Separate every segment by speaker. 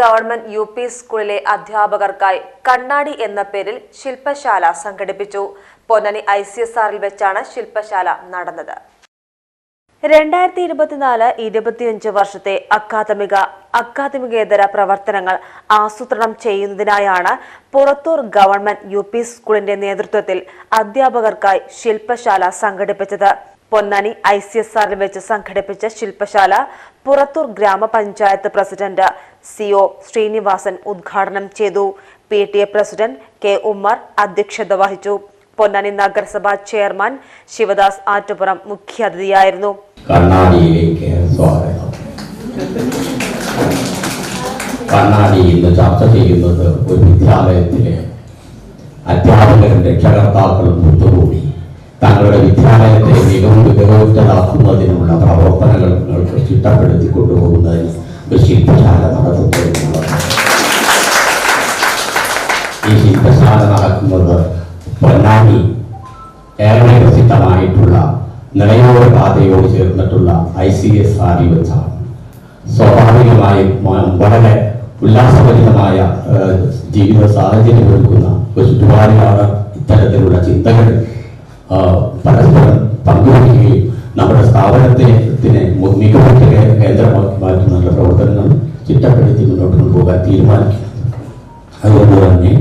Speaker 1: Government U P സ്കൂളിലെ അധ്യാപകർക്കായി കണ്ണാടി എന്ന പേരിൽ ശില്പശാല സംഘടിപ്പിച്ചു. പൊന്നാനി ഐ സി എസ് ആറിൽ വെച്ചാണ് ശില്പശാല നടന്നത്. രണ്ടായിരത്തി ഇരുപത്തിനാല് ഇരുപത്തിയഞ്ച് വർഷത്തെ അക്കാദമിക അക്കാദമികേതര പ്രവർത്തനങ്ങൾ ആസൂത്രണം ചെയ്യുന്നതിനായാണ് പുറത്തൂർ ഗവൺമെന്റ് യു പി സ്കൂളിന്റെ നേതൃത്വത്തിൽ അധ്യാപകർക്കായി ശില്പശാല സംഘടിപ്പിച്ചത്. പൊന്നാനി ഐ സി എസ് ആറിൽ വെച്ച് സംഘടിപ്പിച്ച ശില്പശാല പുറത്തൂർ ഗ്രാമപഞ്ചായത്ത് പ്രസിഡന്റ് സി ഒ ശ്രീനിവാസൻ ഉദ്ഘാടനം ചെയ്തു. P T A president K Ummer അധ്യക്ഷത വഹിച്ചു. പൊന്നാനി നഗരസഭാ ചെയർമാൻ ശിവദാസ് ആറ്റുപുറം മുഖ്യാതിഥിയായിരുന്നു.
Speaker 2: കണ്ണാടി ഇന്ന് ചർച്ച ചെയ്യുന്നത് ഒരു വിദ്യാലയത്തിലെ അധ്യാപകരും രക്ഷകർത്താക്കളും ഒത്തുകൂടി തങ്ങളുടെ വിദ്യാലയത്തെ ചിട്ടപ്പെടുത്തി കൊണ്ടുപോകുന്നതിന് ഒരു ശില്പശാല നടത്തുന്നതിനുള്ളത് ഈ ശില്പശാല നടക്കുന്നത് പൊന്നാനി ഏറെ പ്രസിദ്ധമായിട്ടുള്ള നിലയോര പാതയോട് ചേർന്നിട്ടുള്ള ഐ സി എസ് ആർ വെച്ചാണ് സ്വാഭാവികമായും വളരെ ഉല്ലാസഭരിതമായ ജീവിത സാഹചര്യം ഒരുക്കുന്ന ഒരു ചുറ്റുപാടിലാണ് ഇത്തരത്തിലുള്ള ചിന്തകൾ പരസ്പരം പങ്കുവയ്ക്കുകയും നമ്മുടെ സ്ഥാപനത്തിനെ മു- മികവുറ്റ കേന്ദ്രമാക്കി മാറ്റുന്നതിനുള്ള പ്രവർത്തനങ്ങൾ ചിട്ടപ്പെടുത്തി മുന്നോട്ട് കൊണ്ടുപോകാൻ തീരുമാനിക്കുന്നത് അതുകൊണ്ട് തന്നെ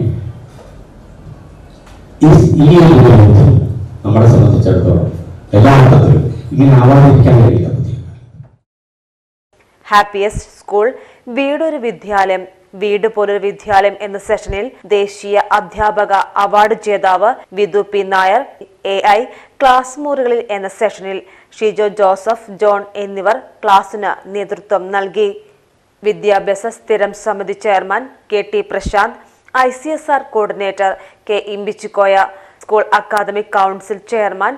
Speaker 2: ഈ ഒരു ബുദ്ധിമുട്ട് നമ്മളെ സംബന്ധിച്ചിടത്തോളം എല്ലാ അർത്ഥത്തിലും ഇങ്ങനെ ആവാതിരിക്കാൻ കഴിയില്ല
Speaker 1: ഹാപ്പിയസ്റ്റ് സ്കൂൾ വീടൊരു വിദ്യാലയം വീട് പോലൊരു വിദ്യാലയം എന്ന സെഷനിൽ ദേശീയ അധ്യാപക അവാർഡ് ജേതാവ് Vidhu P Nair A I class മുറികളിൽ എന്ന സെഷനിൽ ഷിജോ ജോസഫ് ജോൺ എന്നിവർ ക്ലാസിന് നേതൃത്വം നൽകി. വിദ്യാഭ്യാസ സ്ഥിരം സമിതി chairman K T Prashanth I C S R coordinator K Imbichikoya school academic council chairman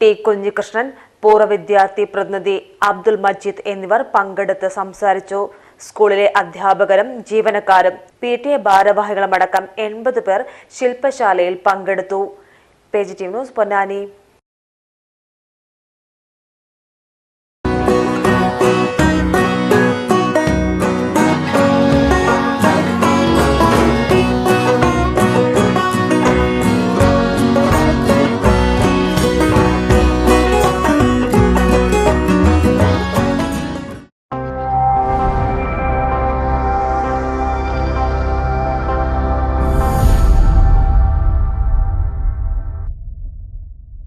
Speaker 1: T Kunhikrishnan പൂർവ വിദ്യാർത്ഥി പ്രതിനിധി അബ്ദുൽ മജീദ് എന്നിവർ പങ്കെടുത്ത് സംസാരിച്ചു. സ്കൂളിലെ അധ്യാപകരും ജീവനക്കാരും പി ടി എ ഭാരവാഹികളുമടക്കം എൺപത് പേർ ശില്പശാലയിൽ പങ്കെടുത്തു. Page T news Ponnani.